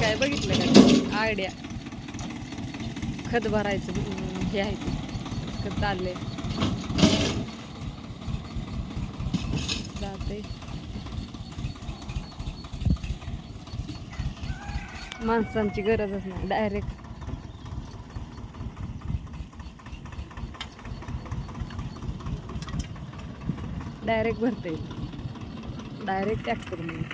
काय बघितलं का? आयडिया. खत भरायचं हे आहे ते. खत चाललंय. जाते माणसांची गरज असणार डायरेक्ट डायरेक्ट भरता. येईल डायरेक्ट ट्रॅक्टरमध्ये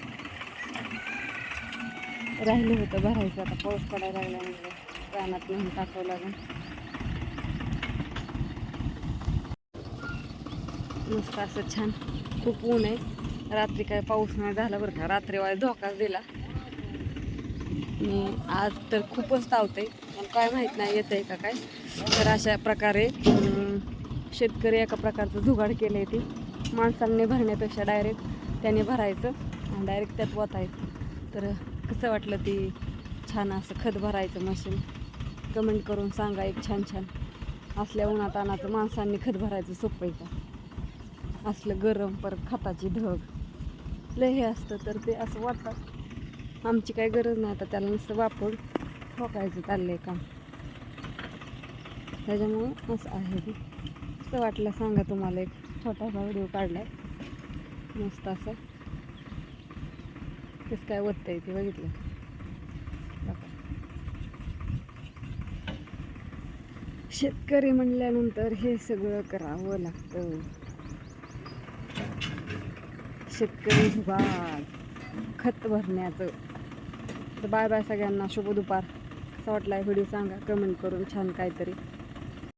राहिलं होतं भरायचं आता पाऊस पडायला लागल्यामुळे रानात नेहमी टाकावं लागेल. मस्त असं छान. खूप ऊन आहे. रात्री काय पाऊस नाही झाला बरं का. रात्री वाय धोकाच दिला. आणि आज तर खूपच तावते पण काय माहीत नाही येत आहे का काय. तर अशा प्रकारे शेतकरी एका प्रकारचं जुगाड केलं आहे ती. माणसांनी भरण्यापेक्षा डायरेक्ट त्याने भरायचं आणि डायरेक्ट त्यात ओतायचं तर कसं वाटलं ती छान असं खत भरायचं मशीन कमेंट करून सांगा एक छान छान. असल्या उन्हात अनाचं माणसांनी खत भरायचं सोपं आहे का? असलं गरम परत खताची ढग. लय हे असतं तर ते असं वाटतं. आमची काही गरज नाही आता त्याला नुसतं वापर ठोकायचं आहे काम. त्याच्यामुळं असं आहे ते. वाटलं सांगा तुम्हाला एक. छोटासा व्हिडिओ काढला आहे मस्त असं. तेच काय वत्तंय ते बघितलं. शेतकरी म्हणल्यानंतर हे सगळं करावं लागतं. शेतकरी विभाग खत भरण्याचं. तर बाय बाय सगळ्यांना शुभ दुपार. कसा वाटला व्हिडिओ सांगा. कमेंट करून छान काहीतरी.